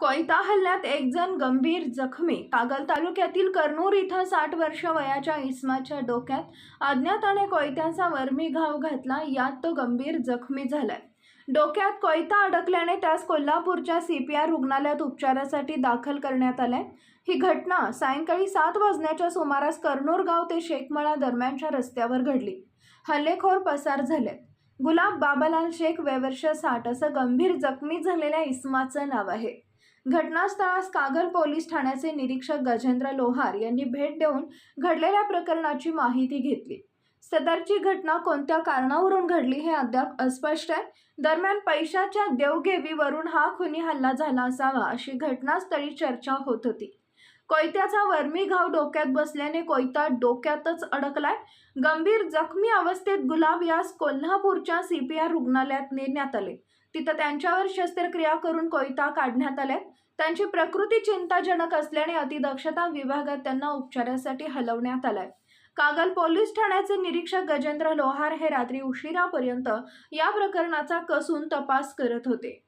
कोयता हल्ल्यात एक जण गंभीर जखमी. कागल तालुक्यातील कर्नूर इथं साठ वर्ष वयाच्या इस्माच्या डोक्यात अज्ञाताने कोयत्याचा वर्मी घाव घातला. यात तो गंभीर जखमी झालाय. डोक्यात कोयता अडकल्याने त्यास कोल्हापूरच्या सी पी आर रुग्णालयात उपचारासाठी दाखल करण्यात आलाय. ही घटना सायंकाळी सात वाजण्याच्या सुमारास कर्नूर गाव ते शेखमळा दरम्यानच्या रस्त्यावर घडली. हल्लेखोर पसार झाले. गुलाब बाबालाल शेख वेवर्ष साठ असं गंभीर जखमी झालेल्या इस्माचं नाव आहे. घटनास्थळास कागल पोलीस ठाण्याचे निरीक्षक गजेंद्र लोहार यांनी भेट देऊन घडलेल्या प्रकरणाची माहिती घेतली. सदरची घटना कोणत्या कारणावरून घडली हे अद्याप अस्पष्ट आहे. दरम्यान पैशाच्या देवघेवीवरून हा खुनी हल्ला झाला असावा अशी घटनास्थळी चर्चा होत होती. कोयत्याचा वर्मी घाव डोक्यात बसल्याने कोयता डोक्यातच अडकलाय. गंभीर जखमी अवस्थेत गुलाब यास कोल्हापूरच्या सीपीआर रुग्णालयात नेण्यात आले. तिथं त्यांच्यावर शस्त्रक्रिया करून कोयता काढण्यात आल्या. त्यांची प्रकृती चिंताजनक असल्याने अतिदक्षता विभागात त्यांना उपचारासाठी हलवण्यात आलाय. कागल पोलीस ठाण्याचे निरीक्षक गजेंद्र लोहार हे रात्री उशिरापर्यंत या प्रकरणाचा कसून तपास करत होते.